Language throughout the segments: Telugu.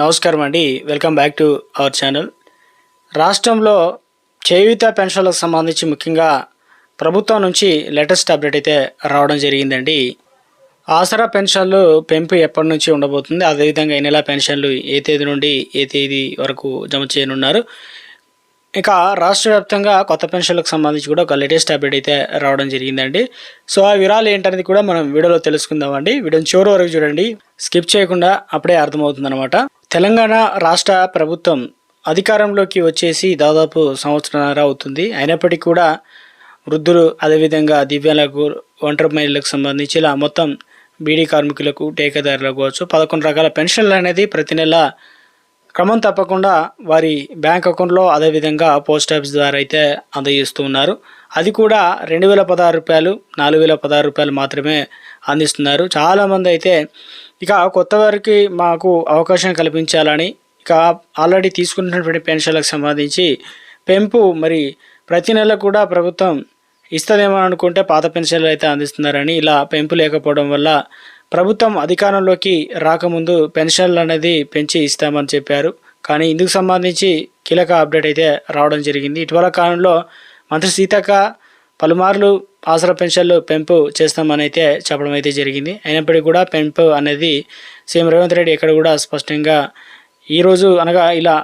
నమస్కారం అండి. Welcome back to our channel. రాష్ట్రంలో చేయూత పెన్షన్లకు సంబంధించి ముఖ్యంగా ప్రభుత్వం నుంచి లేటెస్ట్ అప్డేట్ అయితే రావడం జరిగిందండి. ఆసరా పెన్షన్లు పెంపు ఎప్పటి నుంచి ఉండబోతుంది? అదేవిధంగా ఈ నెల పెన్షన్లు ఏ తేదీ నుండి ఏ తేదీ వరకు జమ చేయనున్నారు? ఇక రాష్ట్ర వ్యాప్తంగా కొత్త పెన్షన్లకు సంబంధించి కూడా ఒక లేటెస్ట్ అప్డేట్ అయితే రావడం జరిగిందండి. సో ఆ వివరాలు ఏంటనేది కూడా మనం వీడియోలో తెలుసుకుందామండి. వీడియోని చివరి వరకు చూడండి. స్కిప్ చేయకుండా అప్పుడే అర్థమవుతుంది అనమాట తెలంగాణ రాష్ట్ర ప్రభుత్వం అధికారంలోకి వచ్చేసి దాదాపు సంవత్సరాల అవుతుంది. అయినప్పటికీ కూడా వృద్ధులు అదేవిధంగా దివ్యాంగులకు ఒంటరి మహిళలకు సంబంధించి ఇలా మొత్తం బీడీ కార్మికులకు టేకేదారులకు కావచ్చు పదకొండు రకాల పెన్షన్లు అనేది ప్రతి నెల క్రమం తప్పకుండా వారి బ్యాంక్ అకౌంట్లో అదేవిధంగా పోస్ట్ ఆఫీస్ ద్వారా అయితే అందజేస్తూ ఉన్నారు. అది కూడా రెండు వేల పదహారు రూపాయలు నాలుగు వేల పదహారు రూపాయలు మాత్రమే అందిస్తున్నారు. చాలామంది అయితే ఇక కొత్త వారికి మాకు అవకాశం కల్పించాలని ఇక ఆల్రెడీ తీసుకున్నటువంటి పెన్షన్లకు సంబంధించి పెంపు మరి ప్రతి నెల కూడా ప్రభుత్వం ఇస్తుందేమో అనుకుంటే పాత పెన్షన్లు అయితే అందిస్తున్నారని ఇలా పెంపు లేకపోవడం వల్ల ప్రభుత్వం అధికారంలోకి రాకముందు పెన్షన్లు అనేది పెంచి ఇస్తామని చెప్పారు. కానీ ఇందుకు సంబంధించి కీలక అప్డేట్ అయితే రావడం జరిగింది. ఇటీవల కాలంలో మంత్రి సీతక్క పలుమార్లు ఆసరా పెన్షన్లు పెంపు చేస్తామని అయితే చెప్పడం అయితే జరిగింది. అయినప్పటికీ కూడా పెంపు అనేది సీఎం రేవంత్ రెడ్డి ఎక్కడ కూడా స్పష్టంగా ఈరోజు అనగా ఇలా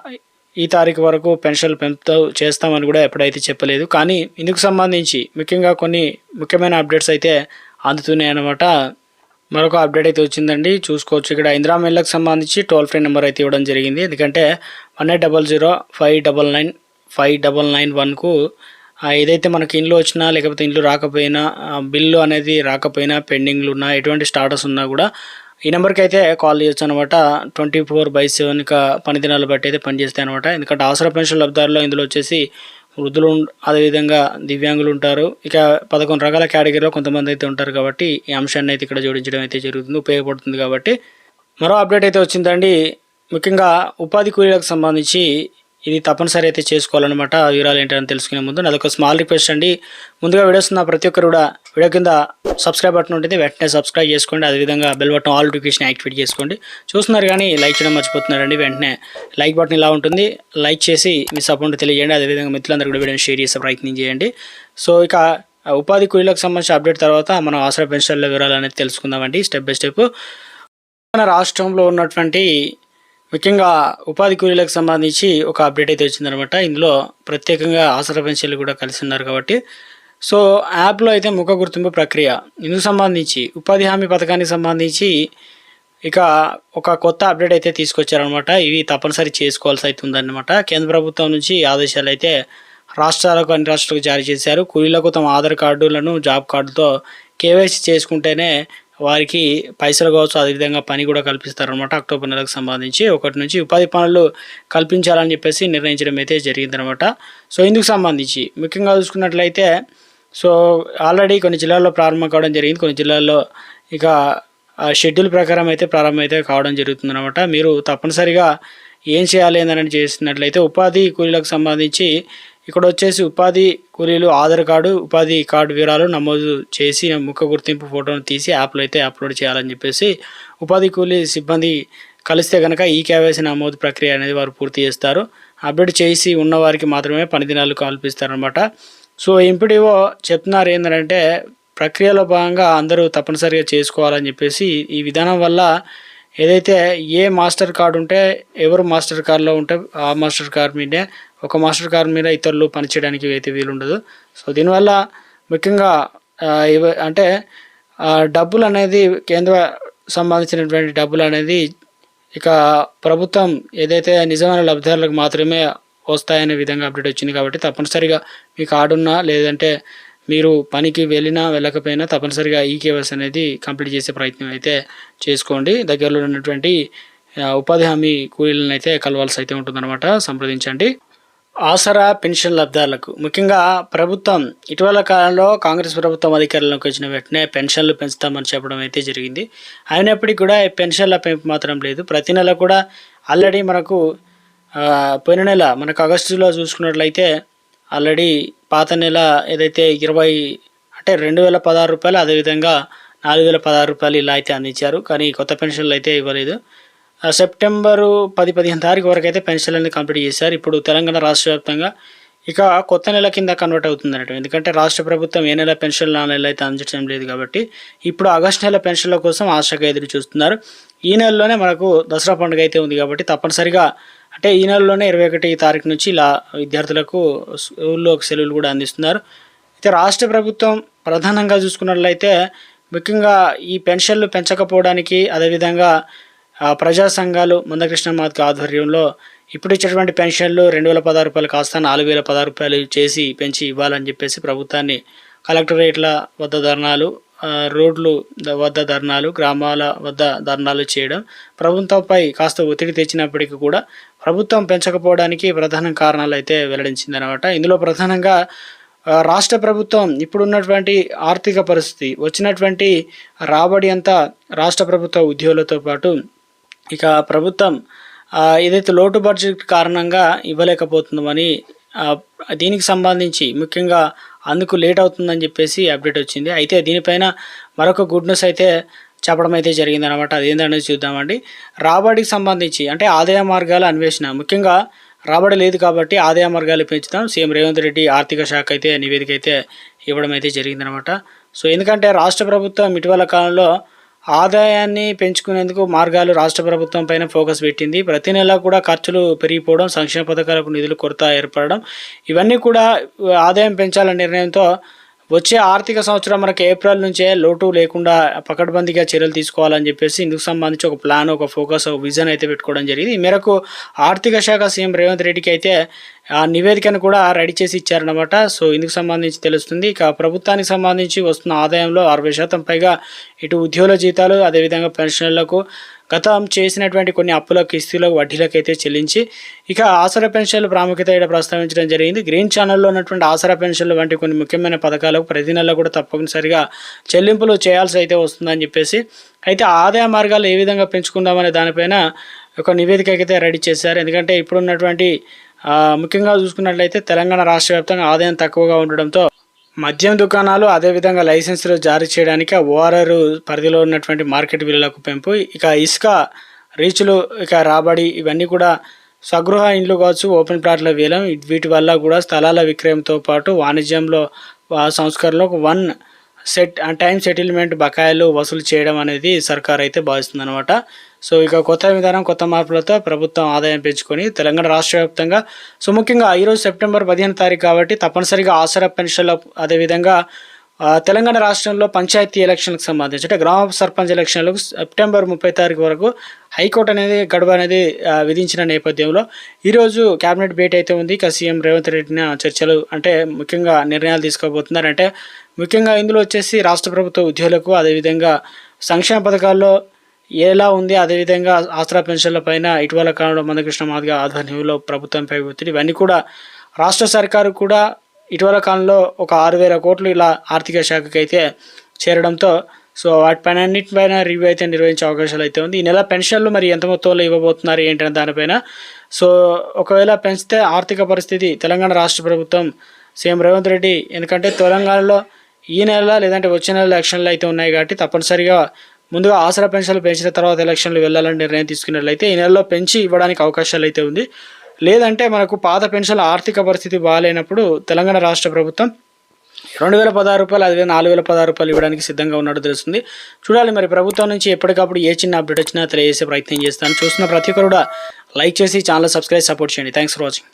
ఈ తారీఖు వరకు పెన్షన్లు పెంపుతో చేస్తామని కూడా ఎప్పుడైతే చెప్పలేదు. కానీ ఇందుకు సంబంధించి ముఖ్యంగా కొన్ని ముఖ్యమైన అప్డేట్స్ అయితే అందుతున్నాయి అన్నమాట. మరొక అప్డేట్ అయితే వచ్చిందండి. చూసుకోవచ్చు. ఇక్కడ ఇందిరా మిల్లకు సంబంధించి టోల్ ఫ్రీ నెంబర్ అయితే ఇవ్వడం జరిగింది. ఎందుకంటే one eight double zero five double nine five double nine వన్కు ఏదైతే మనకి ఇండ్లు వచ్చినా లేకపోతే ఇండ్లు రాకపోయినా బిల్లు అనేది రాకపోయినా పెండింగ్లు ఉన్నా ఎటువంటి స్టాటస్ ఉన్నా కూడా ఈ నెంబర్కి అయితే కాల్ చేయొచ్చు అనమాట ట్వంటీ ఫోర్ బై సెవెన్ ఇక పని దినాలు బట్టి అయితే పనిచేస్తాయి అనమాట ఎందుకంటే అవసర పెన్షన్ లబ్ధారులో ఇందులో వచ్చేసి వృద్ధులు అదేవిధంగా దివ్యాంగులు ఉంటారు. ఇక పదకొండు రకాల కేటగిరీలో కొంతమంది అయితే ఉంటారు కాబట్టి ఈ అంశాన్ని అయితే ఇక్కడ జోడించడం అయితే జరుగుతుంది ఉపయోగపడుతుంది కాబట్టి. మరో అప్డేట్ అయితే వచ్చిందండి. ముఖ్యంగా ఉపాధి కూలీలకు సంబంధించి ఇది తప్పనిసరి అయితే చేసుకోవాలన్నమాట ఆ వివరాలు ఏంటని తెలుసుకునే ముందు. నాదొక స్మాల్ రిక్వెస్ట్ అండి. ముందుగా వీడియోస్ ఉన్న ప్రతి ఒక్కరు కూడా వీడియో కింద సబ్స్క్రైబ్ బటన్ ఉంటుంది. వెంటనే సబ్స్క్రైబ్ చేసుకోండి. అదేవిధంగా bell button all notification activate చేసుకోండి. చూస్తున్నారు కానీ లైక్ చేయడం మర్చిపోతున్నారండి వెంటనే లైక్ బటన్ ఇలా ఉంటుంది. లైక్ చేసి మీ సపోర్ట్ తెలియజేయండి. అదేవిధంగా మిత్రులందరూ కూడా వీడియోని షేర్ చేసే ప్రయత్నం చేయండి. సో ఇక ఉపాధి కూలీలకు సంబంధించిన అప్డేట్ తర్వాత మనం ఆసరా పెన్షన్ల వివరాలు అనేది తెలుసుకుందామండి. స్టెప్ బై స్టెప్ మన రాష్ట్రంలో ఉన్నటువంటి ముఖ్యంగా ఉపాధి కూలీలకు సంబంధించి ఒక అప్డేట్ అయితే వచ్చిందనమాట. ఇందులో ప్రత్యేకంగా ఆసరా పెన్షన్లు కూడా కలిసి ఉన్నారు కాబట్టి. సో యాప్లో అయితే ముఖ గుర్తింపు ప్రక్రియ. ఇందుకు సంబంధించి ఉపాధి హామీ పథకానికి సంబంధించి ఇక ఒక కొత్త అప్డేట్ అయితే తీసుకొచ్చారనమాట. ఇవి తప్పనిసరి చేసుకోవాల్సి అవుతుందన్నమాట కేంద్ర ప్రభుత్వం నుంచి ఆదేశాలు అయితే రాష్ట్రాలకు అన్ని రాష్ట్రాలకు జారీ చేశారు. కూలీలకు తమ ఆధార్ కార్డులను జాబ్ కార్డుతో కేవైసీ చేసుకుంటేనే వారికి పైసలు కావచ్చు అదేవిధంగా పని కూడా కల్పిస్తారనమాట అక్టోబర్ నెలకు సంబంధించి. ఒకటి నుంచి ఉపాధి పనులు కల్పించాలని చెప్పేసి నిర్ణయించడం అయితే జరిగిందనమాట సో ఇందుకు సంబంధించి ముఖ్యంగా చూసుకున్నట్లయితే సో ఆల్రెడీ కొన్ని జిల్లాల్లో ప్రారంభం కావడం జరిగింది. కొన్ని జిల్లాల్లో ఇక షెడ్యూల్ ప్రకారం అయితే ప్రారంభం అయితే కావడం జరుగుతుందన్నమాట. మీరు తప్పనిసరిగా ఏం చేయాలి అని చేసినట్లయితే ఉపాధి కూలీలకు సంబంధించి ఇక్కడ వచ్చేసి ఉపాధి కూలీలు ఆధార్ కార్డు ఉపాధి కార్డు వివరాలు నమోదు చేసి ముఖ గుర్తింపు ఫోటోను తీసి యాప్లో అయితే అప్లోడ్ చేయాలని చెప్పేసి ఉపాధి కూలీ సిబ్బంది కలిస్తే కనుక ఈ కేవైసీ నమోదు ప్రక్రియ అనేది వారు పూర్తి చేస్తారు. అప్డేట్ చేసి ఉన్నవారికి మాత్రమే పని దినాలు కల్పిస్తారనమాట సో ఎంపీడీఓ చెప్తున్నారు ఏంటంటే ప్రక్రియలో భాగంగా అందరూ తప్పనిసరిగా చేసుకోవాలని చెప్పేసి ఈ విధానం వల్ల ఏదైతే ఏ మాస్టర్ కార్డు ఉంటే ఎవరు మాస్టర్ కార్డులో ఉంటే ఆ మాస్టర్ కార్డు మీదే ఒక మాస్టర్ కార్డ్ మీద ఇతరులు పనిచేయడానికి అయితే వీలుండదు. సో దీనివల్ల ముఖ్యంగా ఇవ- అంటే డబ్బులు అనేది కేంద్ర సంబంధించినటువంటి డబ్బులు అనేది ఇక ప్రభుత్వం ఏదైతే నిజమైన లబ్ధిదారులకు మాత్రమే వస్తాయనే విధంగా అప్డేట్ వచ్చింది కాబట్టి తప్పనిసరిగా మీ కార్డు ఉన్నా లేదంటే మీరు పనికి వెళ్ళినా వెళ్ళకపోయినా తప్పనిసరిగా ఈ కేవైసీ అనేది కంప్లీట్ చేసే ప్రయత్నం అయితే చేసుకోండి. దగ్గరలో ఉన్నటువంటి ఉపాధి హామీ కూలీలను అయితే కలవాల్సి అయితే ఉంటుందన్నమాట. సంప్రదించండి. ఆసరా పెన్షన్ లబ్ధాలకు. ముఖ్యంగా ప్రభుత్వం ఇటీవల కాలంలో కాంగ్రెస్ ప్రభుత్వం అధికారంలోకి వచ్చిన వెంటనే పెన్షన్లు పెంచుతామని చెప్పడం అయితే జరిగింది. అయినప్పటికీ కూడా ఈ పెన్షన్ల పెంపు మాత్రం లేదు. ప్రతి నెల కూడా ఆల్రెడీ మనకు పోయిన నెల మనకు ఆగస్టులో చూసుకున్నట్లయితే ఆల్రెడీ పాత నెల ఏదైతే ఇరవై అంటే రెండు వేల పదహారు రూపాయలు అదేవిధంగా నాలుగు వేల పదహారు రూపాయలు ఇలా అయితే అందించారు. కానీ కొత్త పెన్షన్లు అయితే ఇవ్వలేదు. సెప్టెంబరు పది పదిహేను తారీఖు వరకు అయితే పెన్షన్లన్నీ కంప్లీట్ చేశారు. ఇప్పుడు తెలంగాణ రాష్ట్ర వ్యాప్తంగా ఇక కొత్త నెల కింద కన్వర్ట్ అవుతుంది అనటం ఎందుకంటే రాష్ట్ర ప్రభుత్వం ఏ నెల పెన్షన్లు ఆ నెల అయితే అందించడం లేదు కాబట్టి ఇప్పుడు ఆగస్టు నెల పెన్షన్ల కోసం ఆశగా ఎదురు చూస్తున్నారు. ఈ నెలలోనే మనకు దసరా పండుగ అయితే ఉంది కాబట్టి తప్పనిసరిగా అంటే ఈ నెలలోనే ఇరవై ఒకటి తారీఖు నుంచి ఇలా విద్యార్థులకు స్కూల్లో సెలవులు కూడా అందిస్తున్నారు. అయితే రాష్ట్ర ప్రభుత్వం ప్రధానంగా చూసుకున్నట్లయితే ముఖ్యంగా ఈ పెన్షన్లు పెంచకపోవడానికి అదేవిధంగా ప్రజా సంఘాలు మందకృష్ణ మాదిక ఆధ్వర్యంలో ఇప్పుడు ఇచ్చేటువంటి పెన్షన్లు రెండు వేల పదహారు రూపాయలు కాస్త నాలుగు వేల పదహారు రూపాయలు చేసి పెంచి ఇవ్వాలని చెప్పేసి ప్రభుత్వాన్ని కలెక్టరేట్ల వద్ద ధర్నాలు రోడ్లు వద్ద ధర్నాలు గ్రామాల వద్ద ధర్నాలు చేయడం ప్రభుత్వంపై కాస్త ఒత్తిడి తెచ్చినప్పటికీ కూడా ప్రభుత్వం పెంచకపోవడానికి ప్రధాన కారణాలు అయితే వెల్లడించిందనమాట ఇందులో ప్రధానంగా రాష్ట్ర ప్రభుత్వం ఇప్పుడున్నటువంటి ఆర్థిక పరిస్థితి వచ్చినటువంటి రాబడి అంతా రాష్ట్ర ప్రభుత్వ ఉద్యోగులతో పాటు ఇక ప్రభుత్వం ఏదైతే లోటు బడ్జెట్ కారణంగా ఇవ్వలేకపోతుందని దీనికి సంబంధించి ముఖ్యంగా అందుకు లేట్ అవుతుందని చెప్పేసి అప్డేట్ వచ్చింది. అయితే దీనిపైన మరొక గుడ్ న్యూస్ అయితే చెప్పడం అయితే జరిగిందనమాట అదేంటనేది చూద్దామండి. రాబడికి సంబంధించి అంటే ఆదాయ మార్గాల అన్వేషణ ముఖ్యంగా రాబడి లేదు కాబట్టి ఆదాయ మార్గాలు పెంచుతాం. సీఎం రేవంత్ రెడ్డి ఆర్థిక శాఖ అయితే నివేదిక అయితే ఇవ్వడం అయితే జరిగిందనమాట సో ఎందుకంటే రాష్ట్ర ప్రభుత్వం ఇటీవల కాలంలో ఆదాయాన్ని పెంచుకునేందుకు మార్గాలు రాష్ట్ర ప్రభుత్వం పైన ఫోకస్ పెట్టింది. ప్రతి నెల కూడా ఖర్చులు పెరిగిపోవడం సంక్షేమ పథకాలకు నిధులు కొరత ఏర్పడడం ఇవన్నీ కూడా ఆదాయం పెంచాలనే నిర్ణయంతో వచ్చే ఆర్థిక సంవత్సరం మనకి ఏప్రిల్ నుంచే లోటు లేకుండా పకడ్బందీగా చర్యలు తీసుకోవాలని చెప్పేసి ఇందుకు సంబంధించి ఒక ప్లాన్ ఒక ఫోకస్ ఒక విజన్ అయితే పెట్టుకోవడం జరిగింది. ఈ మేరకు ఆర్థిక శాఖ సీఎం రేవంత్ రెడ్డికి అయితే ఆ నివేదికను కూడా రెడీ చేసి ఇచ్చారనమాట సో ఇందుకు సంబంధించి తెలుస్తుంది ఇక ప్రభుత్వానికి సంబంధించి వస్తున్న ఆదాయంలో అరవై శాతం పైగా ఇటు ఉద్యోగుల జీతాలు అదేవిధంగా పెన్షన్లకు గతం చేసినటువంటి కొన్ని అప్పుల కిస్తీలకు వడ్డీలకు అయితే చెల్లించి ఇక ఆసరా పెన్షన్ల ప్రాముఖ్యత ఇక్కడ ప్రస్తావించడం జరిగింది. గ్రీన్ ఛానల్లో ఉన్నటువంటి ఆసరా పెన్షన్లు వంటి కొన్ని ముఖ్యమైన పథకాలకు ప్రతి నెల కూడా తప్పనిసరిగా చెల్లింపులు చేయాల్సి అయితే వస్తుందని చెప్పేసి అయితే ఆదాయ మార్గాలు ఏ విధంగా పెంచుకుందామనే దానిపైన ఒక నివేదిక అయితే రెడీ చేశారు. ఎందుకంటే ఇప్పుడున్నటువంటి ముఖ్యంగా చూసుకున్నట్లయితే తెలంగాణ రాష్ట్ర వ్యాప్తంగా ఆదాయం తక్కువగా ఉండడంతో మద్యం దుకాణాలు అదేవిధంగా లైసెన్సులు జారీ చేయడానికి ఓఆర్ఆర్ పరిధిలో ఉన్నటువంటి మార్కెట్ విలువలకు పెంపు. ఇక ఇసుక రీచ్లు ఇక రాబడి ఇవన్నీ కూడా స్వగృహ ఇండ్లు కావచ్చు ఓపెన్ ప్లాట్ల వేలం వీటి వల్ల కూడా స్థలాల విక్రయంతో పాటు వాణిజ్యంలో ఆ, వన్ సెట్ టైం సెటిల్మెంట్ బకాయిలు వసూలు చేయడం అనేది సర్కార్ అయితే భావిస్తుంది అనమాట సో ఇక కొత్త విధానం కొత్త మార్పులతో ప్రభుత్వం ఆదాయం పెంచుకొని తెలంగాణ రాష్ట్ర వ్యాప్తంగా సో ముఖ్యంగా ఈరోజు సెప్టెంబర్ పదిహేను తారీఖు కాబట్టి తప్పనిసరిగా ఆసరా పెన్షన్ల అదేవిధంగా తెలంగాణ రాష్ట్రంలో పంచాయతీ ఎలక్షన్లకు సంబంధించి అంటే గ్రామ సర్పంచ్ ఎలక్షన్లకు సెప్టెంబర్ ముప్పై తారీఖు వరకు హైకోర్టు అనేది గడువు అనేది విధించిన నేపథ్యంలో ఈరోజు కేబినెట్ భేటీ అయితే ఉంది. ఇక సీఎం రేవంత్ రెడ్డిని చర్చలు అంటే ముఖ్యంగా నిర్ణయాలు తీసుకోబోతున్నారు అంటే ముఖ్యంగా ఇందులో వచ్చేసి రాష్ట్ర ప్రభుత్వ ఉద్యోగులకు అదేవిధంగా సంక్షేమ పథకాల్లో ఎలా ఉంది? అదేవిధంగా ఆసరా పెన్షన్ల పైన ఇటీవల కాలంలో మందకృష్ణ మాదిగ ఆధ్వర్యంలో ప్రభుత్వంపై ఒత్తిడి ఇవన్నీ కూడా రాష్ట్ర సర్కారు కూడా ఇటీవల కాలంలో ఒక ఆరు వేల కోట్లు ఇలా ఆర్థిక శాఖకి అయితే చేరడంతో సో వాటిపైన అన్నిటిపైన రివ్యూ అయితే నిర్వహించే అవకాశాలు అయితే ఉంది. ఈ నెల పెన్షన్లు మరి ఎంత మొత్తంలో ఇవ్వబోతున్నారు ఏంటనే దానిపైన? సో ఒకవేళ పెంచితే ఆర్థిక పరిస్థితి తెలంగాణ రాష్ట్ర ప్రభుత్వం సీఎం రేవంత్ రెడ్డి ఎందుకంటే తెలంగాణలో ఈ నెల లేదంటే వచ్చే నెల ఎలక్షన్లు అయితే ఉన్నాయి కాబట్టి తప్పనిసరిగా ముందుగా ఆసరా పెన్షన్లు పెంచిన తర్వాత ఎలక్షన్లు వెళ్ళాలని నిర్ణయం తీసుకున్నట్లయితే ఈ నెలలో పెంచి ఇవ్వడానికి అవకాశాలు అయితే ఉంది. లేదంటే మనకు పాత పెన్షన్ల ఆర్థిక పరిస్థితి బాగాలేనప్పుడు తెలంగాణ రాష్ట్ర ప్రభుత్వం రెండు వేల పదహారు రూపాయలు అదే నాలుగు వేల పదహారు రూపాయలు ఇవ్వడానికి సిద్ధంగా ఉన్నట్టు తెలుస్తుంది. చూడాలి మరి ప్రభుత్వం నుంచి ఎప్పటికప్పుడు ఏ చిన్న అప్డేట్ వచ్చినా తెలియజేసే ప్రయత్నం చేస్తాను. చూస్తున్న ప్రతి ఒక్కరు కూడా లైక్ చేసి ఛానల్ సబ్స్క్రైబ్ సపోర్ట్ చేయండి. Thanks for watching